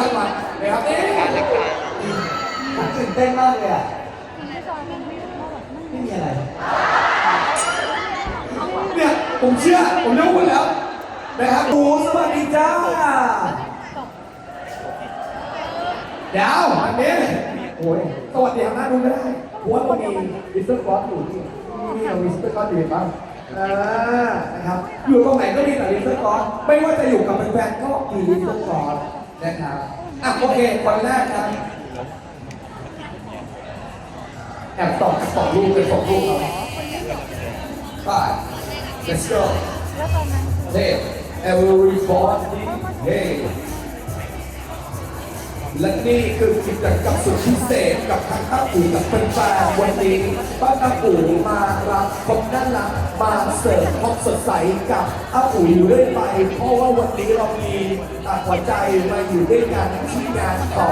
นี่ไหนพักมาเลยครับนี่ตื่นเต้นมากเลยอะไม่มีอะไร เนี่ยผมเชื่อ ผมรู้คุณแล้วนะครับปูสวัสดีจ้าเดี๋ยวอันนี้โอ้ยสวัสดีทางหน้าดูก็ได้เพราะว่าเรามีวิสเตอร์คอร์สอยู่ที่นี่เราวิสเตอร์คอร์สอยู่บ้างอ่านะครับ อยู่ตรงไหนก็มีแต่วิสเตอร์คอร์สไม่ว่าจะอยู่กับแฟนๆก็มีวิสเตอร์คอร์ส นะครับอะโอเคคนแรกครับแอบตอบสองลูกเป็นสองลูกเอาไป let's go เฮ้ everybody เฮ้ และนี่คือกิจกรรมสุดพิเศษกับทางข้าอู่กับแฟนๆวันนี้ป้าอาอู่มารับคนน่ารักมาเสิร์ฟความสดใสกับอาอูอยู่เรื่อยไป เพราะว่าวันนี้เรามีอะหัวใจมาอยู่ด้วยกันที่งานต่อ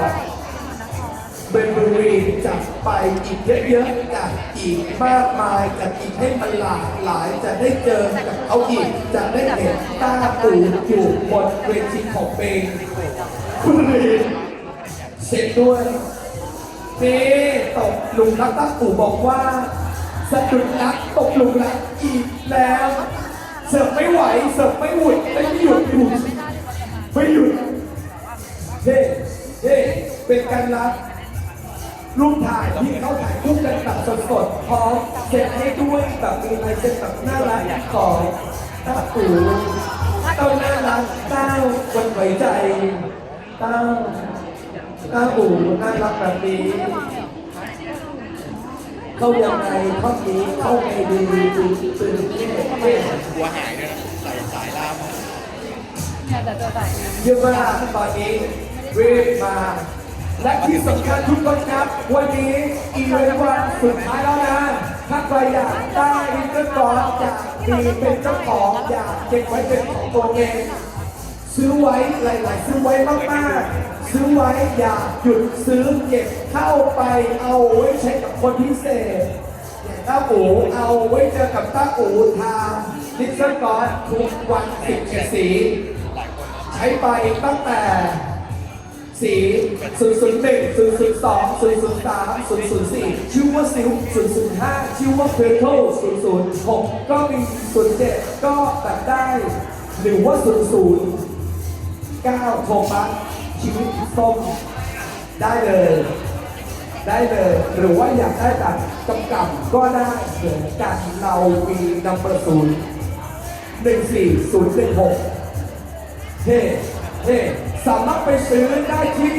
เบนบุรีจะไปอีกเยอะๆกับอีกมากมายกับอีกให้มันหลากหลายจะได้เจอกับเขาอีกจะได้เห็นตาปูอยู่บนเวทีของเบงบุรี เสร็จด้วยนี่ตกหลุมรักตาปูบอกว่าสะดุดรักตกหลุมรักอีกแล้ว เสิร์ฟไม่ไหว เสิร์ฟไม่หวุดไม่หยุดหยุดไม่หยุดเฮ้เฮ้เป็นการรักรูปถ่ายที่เขาถ่ายรูปกันแบบสดๆพร้อมเซ็ตให้ด้วยแบบมีลายเซ็นแบบน่ารักของตาตูเต้าน่ารักเต้าวันไหวใจเต้า เต้าอูน่ารักแบบนี้เข้ายังไงเข้อนี้เข้าไงดีดีตื่นเต้นหัวหายด้วยนะใส่สายล่ามเยอะมากตอนนี้รีบมาและที่สำคัญทุกคนครับ วันนี้อีเวนต์วันสุดท้ายแล้วนะ ถ้าใครอยากได้เกอร์กอนอยากมีเป็นเจ้าของอยากเก็บไว้เป็นของตัวเองซื้อไว้หลาย ๆ ซื้อไว้มาก ๆ ซื้อไว้อย่าหยุดซื้อเก็บเข้าไปเอาไว้ใช้กับคนพิเศษอย่างต้าอูเอาไว้เจอกับต้าอูทางลิเกอร์กอนทุกวันสิบเจ็ดสีใช้ไปตั้งแต่สี001 002 003 004 ชื่อว่าซิล005 ชื่อว่าเพโท006 ก็มี 07 ก็แบบได้ หรือว่า 00 9โทมัส ชีวิตส้มได้เลย ได้เลย หรือว่าอยากได้แบบกำกับก็ได้เหมือนกันเรามีนัมเบอร์ศูนย์หนึ่งสี่ศูนย์หนึ่งหกเฮ้เฮ้สามารถไปซื้อได้ที่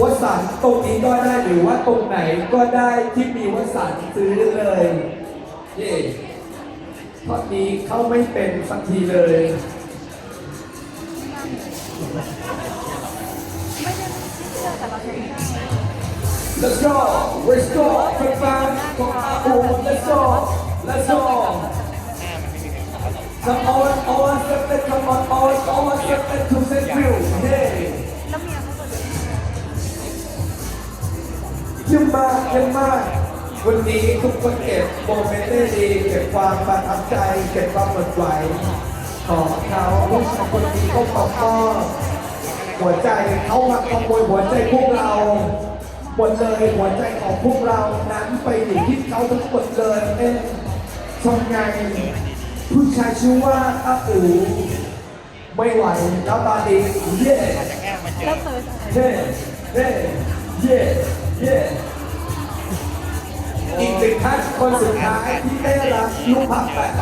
วสันต์ตรงนี้ก็ได้หรือว่าตรงไหนก็ได้ที่มีวสันซื้อเลยเย่ทอดนี้เข้าไม่เป็นสักทีเลย Let's go Let's go แฟนๆของอาโอ Let's go Let's go Come on, all accepted, come on, all, all accepted to set you. Hey. เยี่ยมมากเยี่ยมมากวันนี้ทุกคนเก็บโมเมนต์ได้ดีเก็บความประทับใจ เก็บความหมดไหวของเขาผู้ชายคนนี้เขาบอกก็ หัวใจเขามาขโมยหัวใจพวกเราหมดเลยหัวใจของพวกเรานั้นไปอยู่ที่เขาทั้งหมดเลยเอ๊ะทำไงผู้ชายชื่อว่าอาอูไม่ไหวแล้วตอนนี้เย่เย่เย่เย่เย่อีกหนึ่งท่านคนสุดท้ายที่ได้รับลูกผักแบบ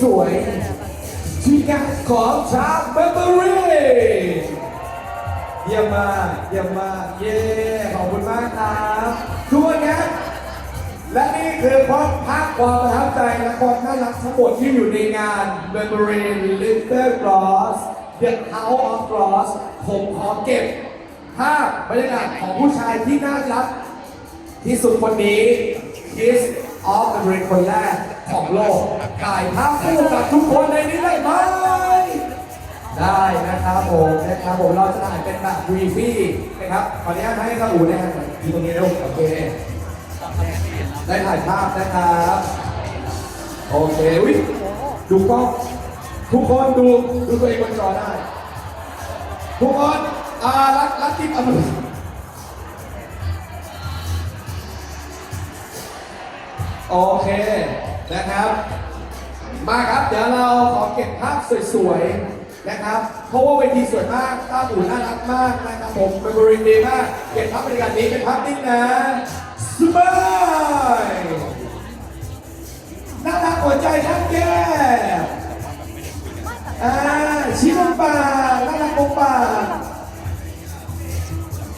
สวยๆ ที่งานของชาวเบเบอรี่เยี่ยมมากเยี่ยมมากเย่ขอบคุณมากครับทุกคนครับและนี่คือความภาคความประทับใจและความน่ารักทั้งหมดที่อยู่ในงาน Memory Little Cross The House of Cross ผมขอเก็บภาพบรรยากาศของผู้ชายที่น่ารักที่สุดคนนี้ Kiss of the Ring คนแรก ของโลกถ่ายภาพคู่กับทุกคนในนี้ได้ไหมได้นะครับผมนะครับผมเราจะถ่ายเป็นแบบวีฟี่นะครับขออนุญาตให้กระอูนะครับอยู่ตรงนี้เร็วโอเคได้ถ่ายภาพนะครับโอเควิดูกล้องทุกคนดูดูตัวเองบนจอได้ ทุกคนอ่ารักรักกิ๊บเอมือโอเค นะครับ มาครับเดี๋ยวเราขอเก็บภาพสวยๆนะครับ เพราะว่าเวทีสวยมากภาพอู่น่ารักมากนะครับผมเป็นบริเวณดีมากเก็บภาพบรรยากาศนี้เป็นภาพนิ่งนะสบายน่ารักหัวใจทั้งแก้อ่าชี้ลงปาน่ารักลงปา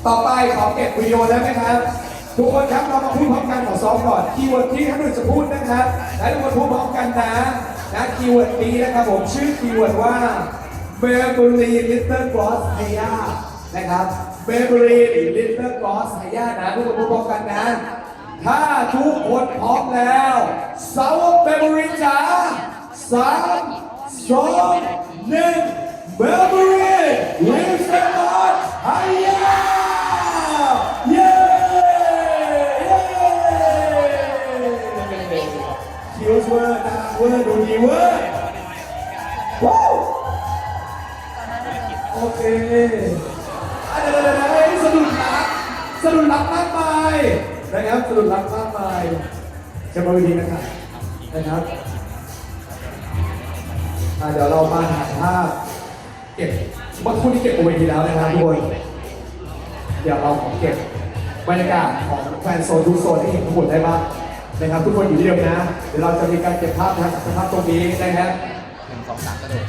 ต่อไปขอเก็บวิดีโอได้ไหมครับ ทุกคนครับเรามาพูดพร้อมกันขอซ้อมก่อนคีย์เวิร์ดที่ท่านหนึ่งจะพูดนะครับและทุกคนพูดพร้อมกันนะนะคีย์เวิร์ดนี้นะครับผมชื่อคีย์เวิร์ดว่า Maybelline Little Gloss Haya นะครับ Maybelline Little Gloss Haya นะทุกคนพูดพร้อมกันนะถ้าทุกคนพร้อมแล้วสาวก Maybelline จ๋าสามสองหนึ่ง Maybelline Little Gloss Haya เวอร์ดูดีเวอร์ว้าวโอเคอะเดี๋ยวเดี๋ยวเดี๋ยวเฮ้ยสะดุดรักสะดุดรักมากมายนะครับสะดุดรักมากมายจะมาวิธีนะครับนะครับอะเดี๋ยวเรามาถ่ายภาพเก็บเมื่อคู่นี้เก็บเอาไว้ทีแล้วนะครับทุกคนเดี๋ยวเราขอเก็บบรรยากาศของแฟนโซนทุกโซนให้เห็นทั้งหมดได้บ้าง นะครับทุกคนอยู่ที่เดิมนะเดี๋ยวเราจะมีการเก็บภาพทางสภาพตรงนี้นะครับหนึ่งสองสามกระโดด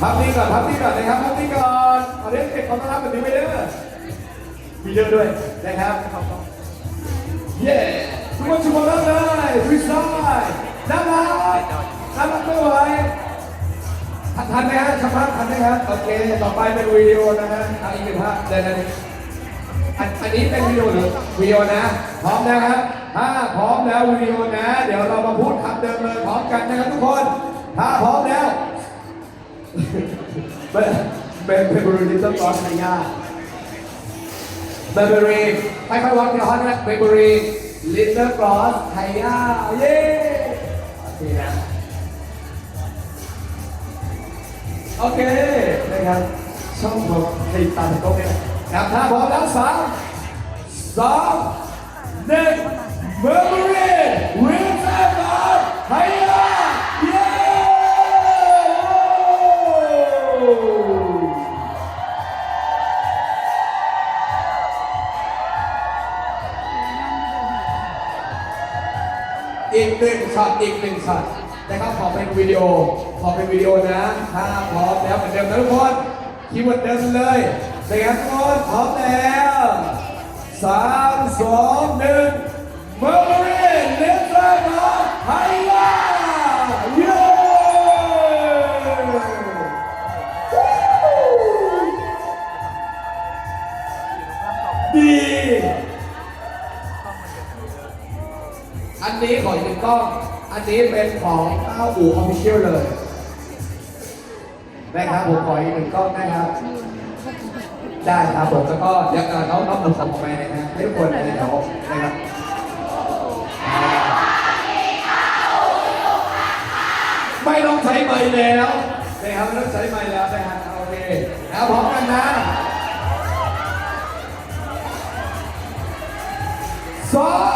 ภาพนี้ก่อนภาพนี้ก่อนนะครับภาพนี้ก่อนเอาเรื่องเก็บความลับแบบนี้ไปเด้อมีเยอะด้วยนะครับเย้ทุกคนชุมนุมเลยฟรีสไตล์น่ารักน่ารักไม่ไหวทันทันไหมฮะชักภาพทันไหมครับโอเค ต่อไปเป็นวิดีโอนะฮะเอาอีกหนึ่งภาพเดี๋ยวนะ อันอันนี้เป็นวิดีโอหรือวิดีโอนะ พร้อมนะครับถ้าพร้อมแล้ววิดีโอนะ เดี๋ยวเรามาพูดคำเดิมเลยพร้อมกันนะครับทุกคน ถ้าพร้อมแล้วเป็นเป็นเป็นบริลิตเติ้ลกอสไนยาเบเบอรีค่อยวัดทีละฮอนนะเบเบอรีลิตเติ้ลกอสไทยาเย้โอเคนะโอเคนะครับช่อบผมให้ตามโต๊ะเนี่ย ครับถ้าพร้อมแล้วสามสองหนึ่งเบเบอรีลิตเติ้ลกอสไทยาเย้อีกหนึ่งช็อตอีกหนึ่งช็อตนะครับขอเป็นวิดีโอ ขอเป็นวิดีโอนะ ถ้าพร้อมแล้วเหมือนเดิมนะทุกคนคีย์เวิร์ดเดิมเลย นะครับทุกคนพร้อมแล้วสามสองหนึ่งเมอร์รีเลสเตอร์นอตไฮยาเย้ดี อันนี้ขออีกหนึ่งกล้อง อันนี้เป็นของเต้าอู่ออฟฟิเชียลเลยนะครับผมขออีกหนึ่งกล้องนะครับ ได้ครับผมแล้วก็เดี๋ยวน้องน้องผมส่งออกไปนะฮะให้ทุกคนในแถวนะครับไม่ต้องใช้ใบแล้วนะครับไม่ต้องใช้ใบแล้วนะฮะโอเคแล้วพร้อมกันนะสอง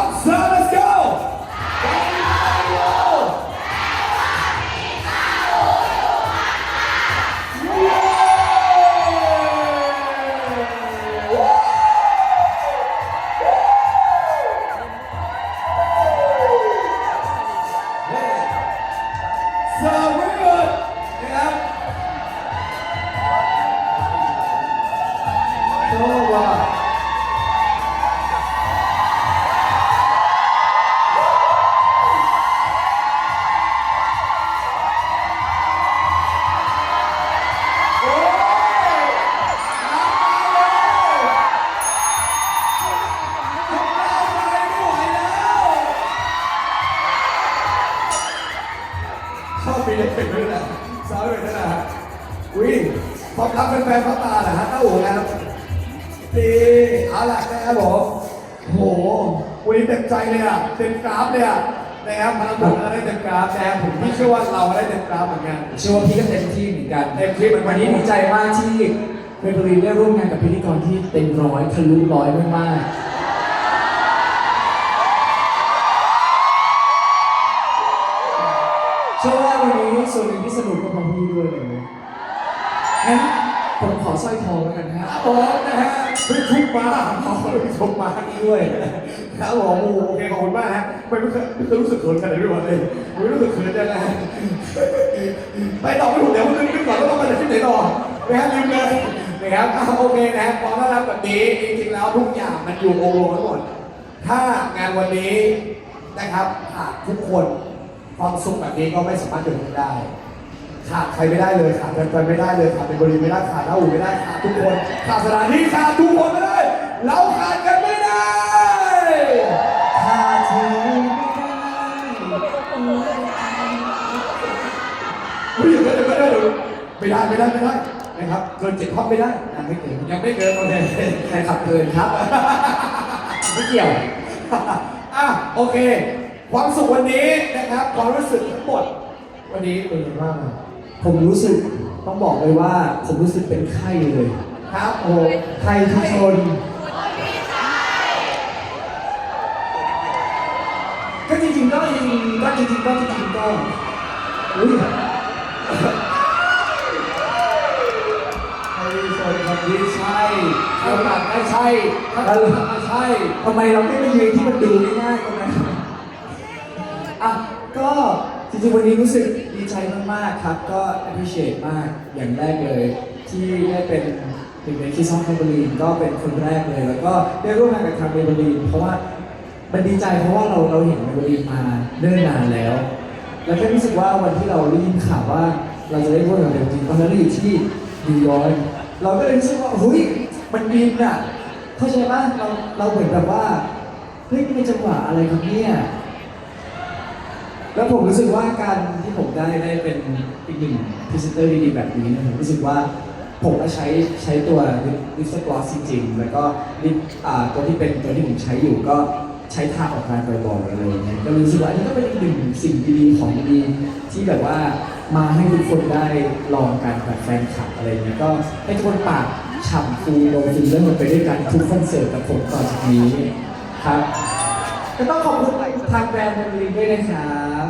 ีเล็กเป็นด้วสาวเลยนนแหะฮะอุ้ยความรักเป็นแฟนฟ้าตาเหรอฮะเต้าหูนะครับตีเอาล่ะนะครับผมโหวันงเต็มใจเลยอะเต็มกราฟเลยอะนะครับพลังบวกเราได้เต็มกราฟแต่ผมพี่เชื่อว่าเราได้เต็มกราฟเหมือนกันเชื่อว่าพี่ก็เต็มที่เหมือนกันเต็มที่เหมือนวันนี้นี้ดีใจมากที่เบเบอรี่ได้ร่วมงานกับพิธีกรที่เต็มร้อยทะลุร้อยมากๆ ส่วนหนึ่งที่สนุกก็เพราะพี่ด้วยเลยงั้นผมขอสร้อยทองแล้วกันนะฮะครับผมนะฮะเพิ่งทุกมาขอเพิ่งทุกมาด้วยครับผมโอ้โหโอเคขอบคุณมากฮะไม่ไม่เคยไม่เคยรู้สึกเขินขนาดนี้มาเลยไม่รู้สึกเขินจังเลยไปต่อไม่ถูกเดี๋ยวมันนึกก่อนว่าต้องมาจากที่ไหนต่อนะฮะลืมเลยนะครับอะโอเคนะฮะพอต้อนรับแบบนี้จริงๆแล้วทุกอย่างมันอยู่โอโลทั้งหมดถ้างานวันนี้นะครับขาดทุกคน ความสุขแบบนี้ก็ไม่สามารถเกิดขึ้นได้ ขาดใครไม่ได้เลยขาดแฟนๆไม่ได้เลยขาดเป็นบริไม่ได้ขาดเล่าอูไม่ได้ขาดทุกคนขาดสถานที่ขาดทุกคนไม่ได้เราขาดกันไม่ได้ถ้าเธอไม่ได้ไม่ได้ไม่ได้ไม่ได้ไม่ได้ไม่ได้นะครับเกินเจ็ดข้อไม่ได้ยังไม่เกินยังไม่เกินโอเคใครขับเกินครับไม่เกี่ยวอะโอเค ความสุขวันนี้นะครับความรู้สึกทั้งหมดวันนี้เป็นยังไงบ้างผมรู้สึกต้องบอกเลยว่า ผมรู้สึกเป็นไข้เลยครับโอ้ไข้ทุกชน ก็จริงๆก็จริงๆก็จริงๆก็จริงๆก็อุ้ยไอ้ส่วนคนที่ใช่ถ้าตัดไม่ใช่ถ้าตัดไม่ใช่ทำไมเราไม่ไปยืนที่มันดูง่ายๆกันนะอะ ก็จริงๆวันนี้รู้สึกดีใจมากๆครับ ก็ appreciate มากอย่างแรกเลย ที่ได้เป็นหนึ่งในคิสซองเบอรีนก็เป็นคนแรกเลย แล้วก็ได้ร่วมงานกับทางเบอรีนเพราะว่ามันดีใจเพราะว่าเราเราเห็นเบอรีนมาเนิ่นนานแล้ว แล้วก็รู้สึกว่าวันที่เราได้ยินข่าวว่าเราจะได้ร่วมงานกับเบอรีนตอนนั้นเราอยู่ที่นิวยอร์กเราก็เลยรู้สึกว่าเฮ้ยมันบินอะเข้าใจป่ะเราเราเหมือนแบบว่าเฮ้ยนี่เป็นจังหวะอะไรครับเนี่ย แล้วผมรู้สึกว่าการที่ผมได้ได้เป็นอีกหนึ่งพรีเซนเตอร์ดีๆแบบนี้นะผมรู้สึกว่าผมก็ใช้ใช้ตัวลิปสติกลอสจริงๆ แล้วก็ลิปอ่าตัวที่เป็นตัวที่ผมใช้อยู่ก็ใช้ทาออกงานบ่อยๆอะไรอย่างเงี้ยก็รู้สึกว่าอันนี้ก็เป็นอีกหนึ่งสิ่งดีๆของดีที่แบบว่ามาให้ทุกคนได้ลองกันกับแฟนคลับอะไรเงี้ยก็ให้ทุกคนปากฉ่ำฟูโดฟิลเลอร์ไปด้วยกันทุกคอนเสิร์ตกับผมต่อจากนี้ครับก็ต้องขอบคุณทางแบรนด์เบลลินด้วยนะครับ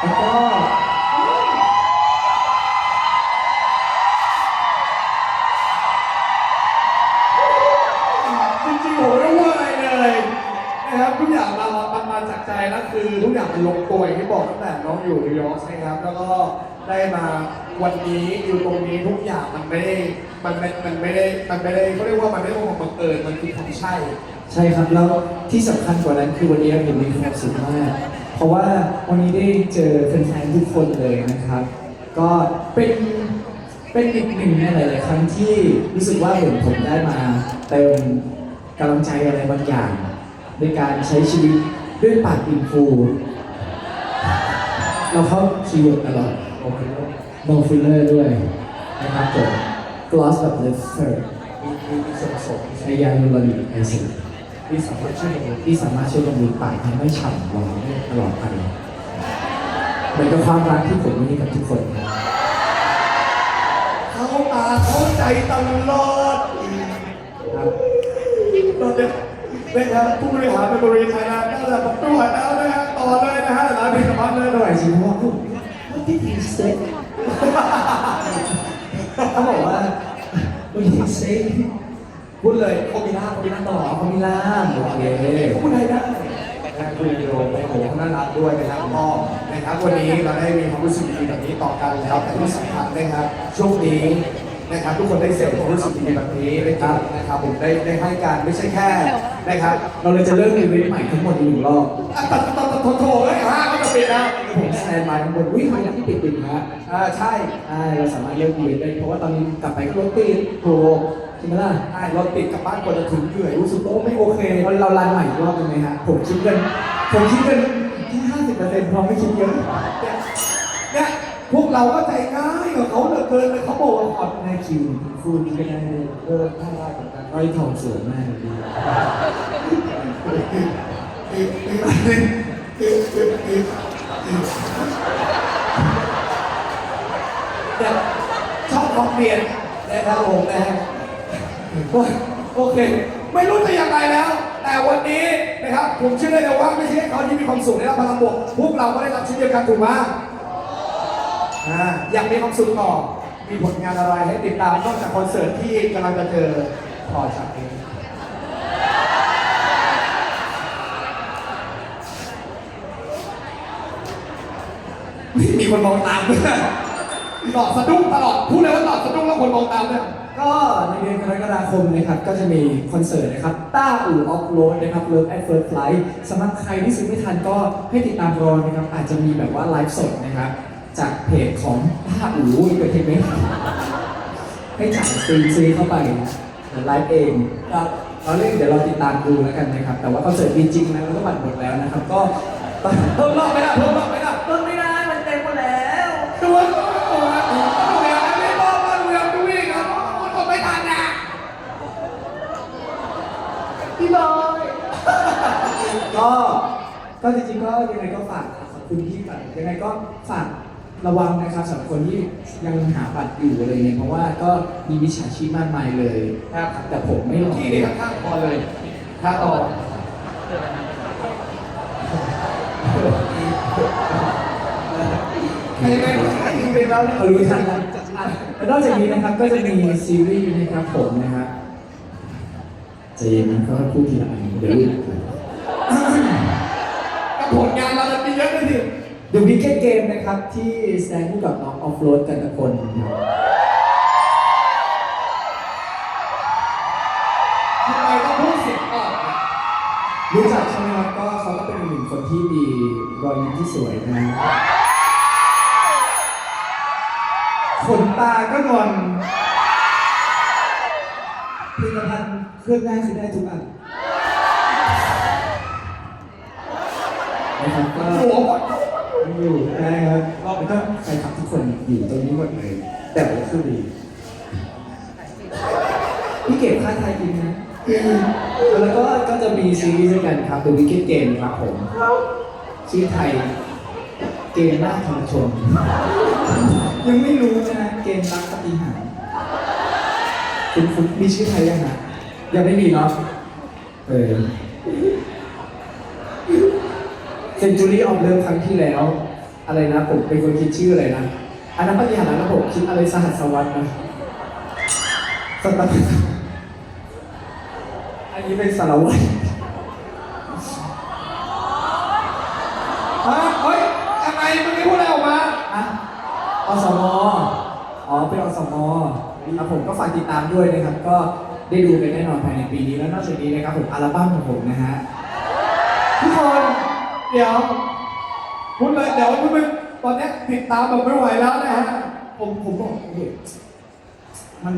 แล้ว ก็จริงๆผมไม่รู้ว่าอะไรเลยนะครับทุกอย่างมามันมาจากใจแล้วคือทุกอย่างมันลงตัวอย่างที่บอกตั้งแต่น้องอยู่นิวยอร์กใช่ครับ แล้วก็ได้มาวันนี้อยู่ตรงนี้ทุกอย่างมันไม่ได้มันไม่มันไม่ได้มันไม่ได้เขาเรียกว่ามันไม่ได้ว่าบังเอิญมันคือความใช่ ใช่ครับแล้วที่สำคัญกว่านั้นคือวันนี้ผมมีความสุขมาก ราะว่าวันนี้ได้เจอแฟนๆทุกคนเลยนะครับ ก็เป็นเป็นอีกหนึ่งในหลายๆครั้งที่รู้สึกว่าเหมือนผมได้มาเติมกำลังใจอะไรบางอย่างในการใช้ชีวิตด้วยปากอินฟูเราเข้าคีย์เวิร์ดตลอดโอเค no filler ด้วยนะครับผม gloss แบบ lifter มีมีมีส่วนผสมไอยาลูลาริกแอซิด ที่สามารถช่วยที่สามารถช่วยบำรุงปากทำให้ฉ่ำร้อนตลอดไปเหมือนกับความรักที่ผมมีกับทุกคนครับเขาตาเขาใจตลอดครับตอนนี้นะครับผู้บริหารเป็นบริษัทนะน่าจะประกวดแล้วนะฮะต่อเลยนะฮะหลายปีสัมพันธ์เลยหน่อยยจริงเพราะว่าอุ๊ย what did you say เขาบอกว่า what did you say พูดเลยโคมิล่าโคมิล่าต่ออ๋อคมิลาโอเคพูดไทยได้นะคุณวิดีโอโอ้โหน่ารักด้วยนะครับก็นะครับวันนี้เราได้มีความรู้สึกดีแบบนี้ต่อกันแล้วแต่ที่สำคัญนะครับช่วงนี้นะครับทุกคนได้เสพความรู้สึกดีแบบนี้นะครับนะครับผมได้ได้ให้การไม่ใช่แค่นะครับเราเลยจะเริ่มอีเวนต์ใหม่ทั้งหมดอีกหนึ่งรอบตัดตัดตัดโถโถเอ้ยห้าก็จะปิดแล้วผมแตนบายข้างบนวิ่งมาอย่างที่ติดติดฮะอ่าใช่ใช่เราสามารถเริ่มอีเวนต์ได้เพราะว่าตอนนี้กลับไปก็รถติดโใช่ไหมล่ะใช่รถติดกลับบ้านกว่าจะถึงเหนื่อยรู้สึกโอ้ไม่โอเคเราเรารันใหม่อีกรอบเป็นไหมฮะผมคิดกันผมคิดกันแค่ห้าสิบเปอร์เซ็นต์พอไม่คิดเยอะเนี่ยพวกเราก็ใจง่ายกับเขาเหลือเกินเลยเขาบอกว่าขอดในคิวคู่นี้ก็ได้เออถ้าได้เหมือนกันร้อยทองสวยมากเลยพี่เนี่ยชอบของเปลี่ยนนะครับผมนะฮะ โอเค ไม่รู้จะยังไงแล้ว แต่วันนี้นะครับผมเชื่อเลยว่าไม่ใช่แค่เขาที่มีความสุขได้รับพลังบวกพวกเราก็ได้รับเช่นเดียวกันถูกไหมอ่าอยากมีความสุขต่อมีผลงานอะไรให้ติดตามนอกจากคอนเสิร์ตที่กำลังจะเจอพอจากนี้มีคนมองตามด้วย หลอดสะดุ้งตลอดพูดเลยว่าหลอดสะดุ้งแล้วคนมองตามด้วยก็ในเดือนกรกฎาคมนะครับก็จะมีคอนเสิร์ตนะครับต้าอู่ออฟโรดนะครับ Love at First Flight สำหรับใครที่ซื้อไม่ทันก็ให้ติดตามรอนะครับอาจจะมีแบบว่าไลฟ์สดนะครับจากเพจของต้าอู่เกิดเทนไหมให้จ่ายซื้อซื้อเข้าไปไลฟ์เองครับเราเล่นเดี๋ยวเราติดตามดูแล้วกันนะครับแต่ว่าคอนเสิร์ตมีจริงนะแล้วก็บัตรหมดแล้วนะครับก็เพิ่มรอบไหมล่ะเพิ่มรอบไหมล่ะต้นไม่ได้ ก็จริงๆก็ยังไงก็ฝากขอบคุณที่แบบยังไงก็ฝากระวังนะครับสำหรับคนที่ยังหาบัตรอยู่อะไรเงี้ยเพราะว่าก็มีมิจฉาชีพมากมายเลยครับแต่ผมไม่หลอกที่นี่ข้างๆพอเลยถ้าต่อใครยังไงจริงๆแล้วเขารู้ทันแล้วอะแล้วนอกจากนี้นะครับก็จะมีซีรีส์นะครับผมนะครับใจเย็นนะก็พูดทีละอันเดี๋ยวลูกกับ ผลงานเราจะมีเยอะเลยดิ The Wicked Game นะครับ ที่แสดงคู่กับน้องออฟโรดกันตะพลครับทำไมต้องพูดเสียงอ่อนอะรู้จักใช่ไหมครับก็เขาก็เป็นอีกหนึ่งคนที่มีรอยยิ้มที่สวยนะขนตาก็งอนผลิตภัณฑ์เครื่องได้คือได้ทุกอันนะครับก็ หัวก่อน อยู่นะครับก็ไม่ต้องใคนอยู่ตรงนี้หมดเลย แต่ว่าคือดีพี่เก็บค่าไทยจริงนะแล้วก็ก็จะมีซีรีส์ด้วยกันครับ The Wicked Game ครับผมชื่อไทย เกมล่าธรรมชน ยังไม่รู้นะฮะเกมรักปฏิหารคุณคุณมีชื่อไทยยังฮะยังไม่มีเนาะเออเซนจูรี่ออฟเลิฟครั้งที่แล้ว อะไรนะผมเป็นคนคิดชื่ออะไรนะอันนั้นปฏิหารนะผมคิดอะไรสหัสวรรษนะสตาร์อันนี้เป็นสารวัตรฮะเฮ้ยยังไงเมื่อกี้พูดอะไรออกมาอะอสมอ๋อเป็นอสมครับผมก็ฝากติดตามด้วยนะครับ ก็ได้ดูกันแน่นอนภายในปีนี้แล้วนอกจากนี้นะครับผมอัลบั้มของผมนะฮะทุกคนเดี๋ยว พูดเลยเดี๋ยวพูดไปตอนนี้ติดตามแบบไม่ไหวแล้วนะฮะผมผมบอกเด็มัน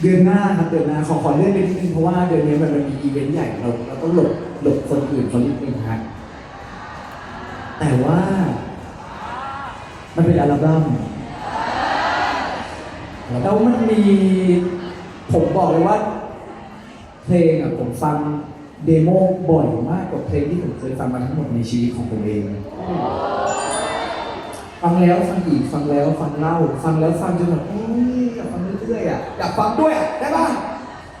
เดือนหน้าครับเดือนหน้าขอขอเลื่อนไปนิดนึงเพราะว่าเดือนนี้มันมันมีอีเวนต์ใหญ่เราเราต้องหลบหลบคนอื่นเขานิดนึงฮะแต่ว่า มันเป็นอัลบั้มแล้วมันมี ผมบอกเลยว่า เพลงอะผมฟัง เดโมบ่อยมากกว่าเพลงที่ผมเคยฟังมาทั้งหมดในชีวิตของผมเอง ฟังแล้วฟังอีกฟังแล้วฟังเล่า ฟังแล้วฟังจนแบบโอ้ยอยากฟังเรื่อยๆอะอยากฟังด้วยอะได้ป่ะ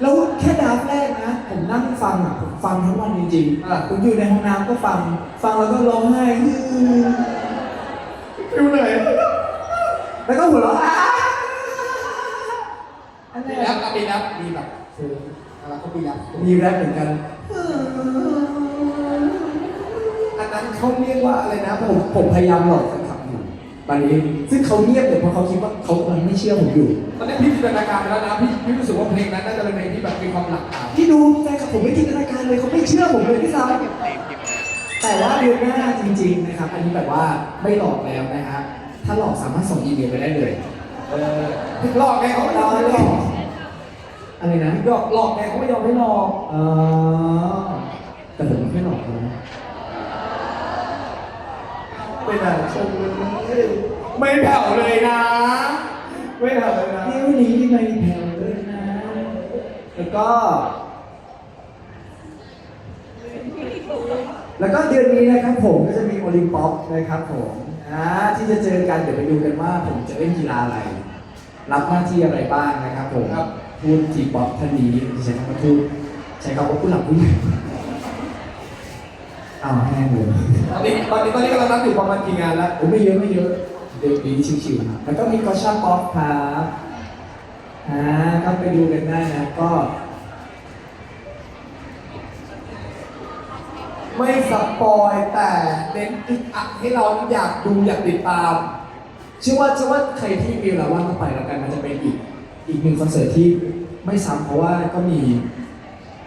แล้วแค่ดราฟต์แรกนะ ผมนั่งฟังอะผมฟังทั้งวันจริงๆอะผมอยู่ในห้องน้ำก็ฟัง ฟังแล้วก็ร้องไห้ฟิวเหนื่อยแล้วก็หัวเราะอะอันมีนี้แรปอะมีแรปมีแบบคืออะไรก็มีแรปมีแรปเหมือนกัน เขาเรียกว่าอะไรนะผผมมผมพยายามหลอกแฟนคลับอยู่ตอนนี้ซึ่งเขาเงียบเลยเพราะเขาคิดว่าเขากำลังไม่เชื่อผมอยู่ ตอนนี้พี่จินตนาการไปแล้วนะพี่พี่รู้สึกว่าเพลงนั้นน่าจะเป็นเพลงที่แบบมีความหลากหลายที่ดูแฟนคลับผมไม่จินตนาการเลยเขาไม่เชื่อผมเลยที่ซ้ำแต่ว่าเดือนหน้าจริง ๆ นะครับ อันนี้แบบว่าไม่หลอกแล้วนะฮะถ้าหลอกสามารถส่งอีเมลไปได้เลยเออหลอกไงเขาไม่ยอมให้หลอกอะไรนะหลอกหลอกไงเขาไม่ยอมให้หลอกเออแต่ผมไม่ค่อยหลอกนะ ไม่น่าชมเลยไม่แผ่วเลยนะ ไม่แผ่วเลยนะเที่ยวนี้ไม่แผ่วเลยนะ แล้วก็ แล้วก็เดือนนี้นะครับผมก็จะมีโอลิมปอปนะครับผมอ่าที่จะเจอกันเดี๋ยวไปดูกันว่า ผมจะเล่นกีฬาอะไร รับหน้าที่อะไรบ้างนะครับผมครับพูดทีป๊อปท่านนี้ใช้คำว่าพูดใช้คำว่าผู้หลักผู้ใหญ่ อ้าวแห้งเลยตอนนี้ตอนนี้ตอนนี้กำลังนับอยู่ประมาณกี่งานแล้วโอ้ไม่เยอะไม่เยอะ เดี๋ยวปีนี้ชิวๆครับแล้วก็มีกอชาป๊อปครับอ่าก็ไปดูกันได้นะก็ ไม่สปอยแต่เน้นอึดอัดให้เราอยากดูอยากติดตามเชื่อว่าเชื่อว่าใครที่มีเวลาว่างก็ไปแล้วกันมันจะเป็นอีกอีกหนึ่งคอนเสิร์ตที่ไม่ซ้ำเพราะว่าก็มี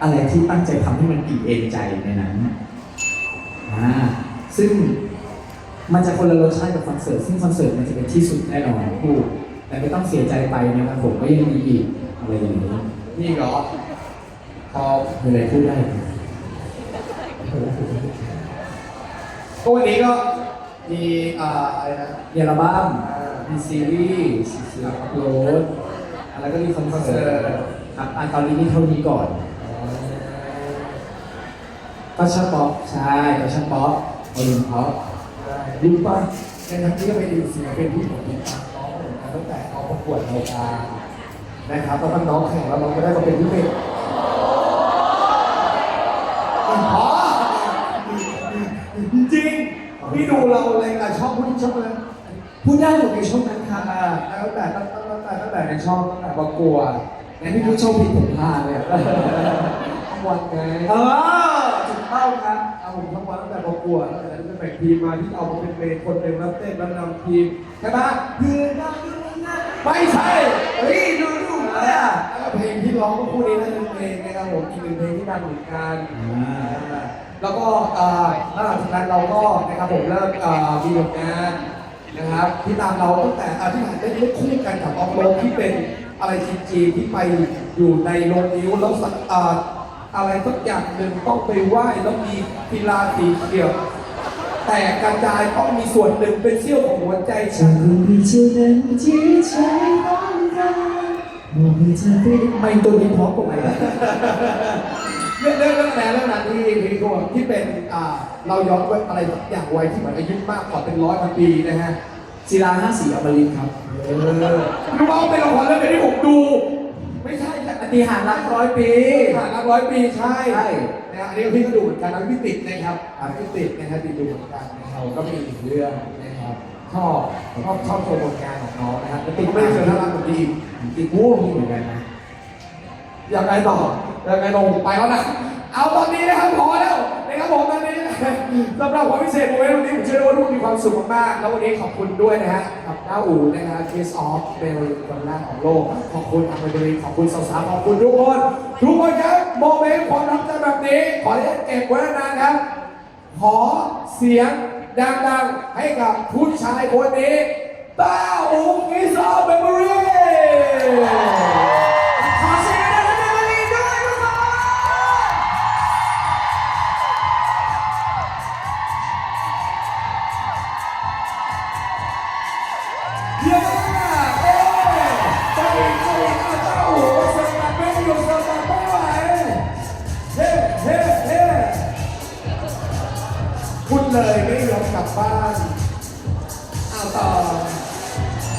อะไรที่ตั้งใจทำให้มันอิ่มเอมใจในนั้น อ่าซึ่งมันจะคนละรสชาติกับคอนเสิร์ตซึ่งคอนเสิร์ตมันจะเป็นที่สุดแน่นอนพูดแต่ไม่ต้องเสียใจไปนะครับผมก็ยังมีอีกอะไรอย่างนี้นี่เหรอพอมีอะไรพูดได้ก็วันนี้ก็มีอ่าอะไรนะมีอัลบ้ามีซีรีส์ซีรีส์อัพโหลดแล้วก็มีคอนเสิร์ตครับอะตอนนี้นี่เท่านี้ก่อน ก็ชาป๊อปใช่ก็ชาป๊อปโอลิมป๊อปรู้ป่ะในทั้งที่ก็เป็นศิลปินที่ผมติดตามน้องเหมือนกันตั้งแต่เขาประกวดรายการนะครับแล้วก็น้องแข่งแล้วน้องก็ได้มาเป็นที่เป็นอ๋อจริงๆพี่ดูเรารายการช่องพูดช่องเลยพูดได้หมดในช่วงนั้นครับอ่าตั้งแต่ตั้งแต่ตั้งแต่ตั้งแต่ในช่องตั้งแต่ประกวดงั้นพี่พูดโชว์ผิดผมพลาดเลยอะทั้งวันไงเออ ถูกต้องครับเอาผมทั้งวันตั้งแต่ประกวดตั้งแต่นั้นเป็นแบ่งทีมมาที่เอามาเป็นเพลงคนเป็นรับเต้นรับนำทีมใช่ปะยืนได้ยืนได้ไม่ใช่เฮ้ยดูดูอะไรเนี่ยอะแล้วเพลงที่ร้องเมื่อคู่นี้นั่นเป็นเพลงนะครับผมอีกหนึ่งเพลงที่ดังเหมือนกันแล้วก็อ่าหลังจากนั้นเราก็นะครับผมเริ่มอ่ามีผลงานนะครับที่ตามเราตั้งแต่อ่าที่ผ่านได้เล่นคู่กันกับออฟโรดที่เป็นอะไรจีนๆที่ไปอยู่ในโรงนิ้วแล้วสัก อ่าอะไรสักอย่างหนึ่งต้องไปไหว้แล้วมีกีฬาสีเขียว แต่กระจายต้องมีส่วนหนึ่งเป็นเสี้ยวของหัวใจฉัฉันนรู้มีเท่านั้นที่ใจต้องการบอกให้เธอไปไม่ตัวนี้เพราะกว่าไหนเรื่องเรื่องเรื่องนั้นเรื่องนั้นที่ที่โกที่เป็นอ่าเราย้อนไว้อะไรสักอย่างไว้ที่เหมือนอายุมากกว่าเป็นร้อยพันปีนะฮะศิลาห้าสีอมรินทร์ครับ เออรู้ว่าเป็นละครเรื่องนี้ที่ผมดูไม่ใช่แต่ปฏิหารรักร้อยปีผ่านนับร้อยปีใช่ใช่นะฮะอันนี้พี่ก็ดูเหมือนกันนะพี่ติดนะครับอ่าพี่ติดนะครับติดดูเหมือนกันนะครับก็มีอีกเรื่องนะครับชอบชอบชอบชมผลงานของน้องนะครับแล้วติดก็ไม่ได้เจอน่ารักเหมือนดีติดวู้เหมือนกันนะยังไงต่อยังไงลงไปแล้วนะเอาตอนนี้นะครับพอแล้วนะครับผมตอนนี้ สำหรับความพิเศษโมเมนต์วันนี้ผมเชื่อว่าทุกคนมีความสุขมากๆ แล้ววันนี้ขอบคุณด้วยนะฮะ กับหน้าอู่นะฮะ Kiss of เป็นวันแรกของโลก ขอบคุณทางบริษัทขอบคุณสาวๆ ขอบคุณทุกคน ทุกคนครับโมเมนต์ความรักใจแบบนี้ ขอให้เก็บไว้นานครับ ขอเสียงดังๆ ให้กับผู้ชายคนนี้ต้าอู่ Kiss of Memory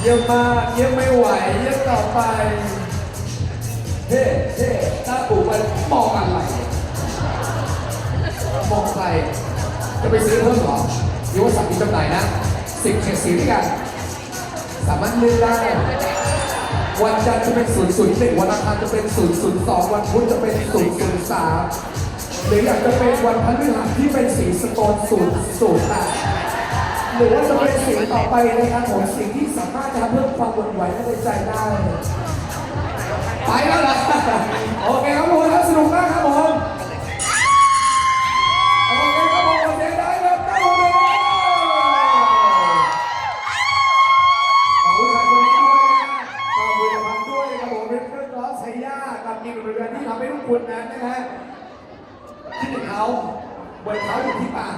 ยี่ยมากเยี่ยมไม่ไหวเยี่ยมต่อไปเฮ้เฮ้ตาปู่มันมองอะไรมองใครจะไปซื้อเพิ่มเหรอหรือว่าสั่งมีจำหน่ายนะสิบเฉดสีด้วยกัน สามารถเลือกได้ วันจันทร์จะเป็น 001 วันอังคารจะเป็น 002 วันพุธจะเป็น 003 หรืออยากจะเป็นวันพฤหัสที่เป็นสีสโตน008 หรือว่าจะเป็นสีต่อไปนะครับผมสิ่งที่สามารถจะเพิ่มความหวั่นไหวให้ในใจได้ ไปแล้วล่ะโอเคครับผมครับสนุกมากครับผมโอเคครับผมเสียงได้เลยครับได้เลยขอบคุณชายคนนี้ด้วยนะขอบคุณพันด้วยครับผมเป็นเครื่องร้อนไซย่ากับอีกหนึ่งเรือนที่ทำให้ทุกคนนั้นนะฮะคิดถึงเขาเหมือนเขาอยู่ที่ป่า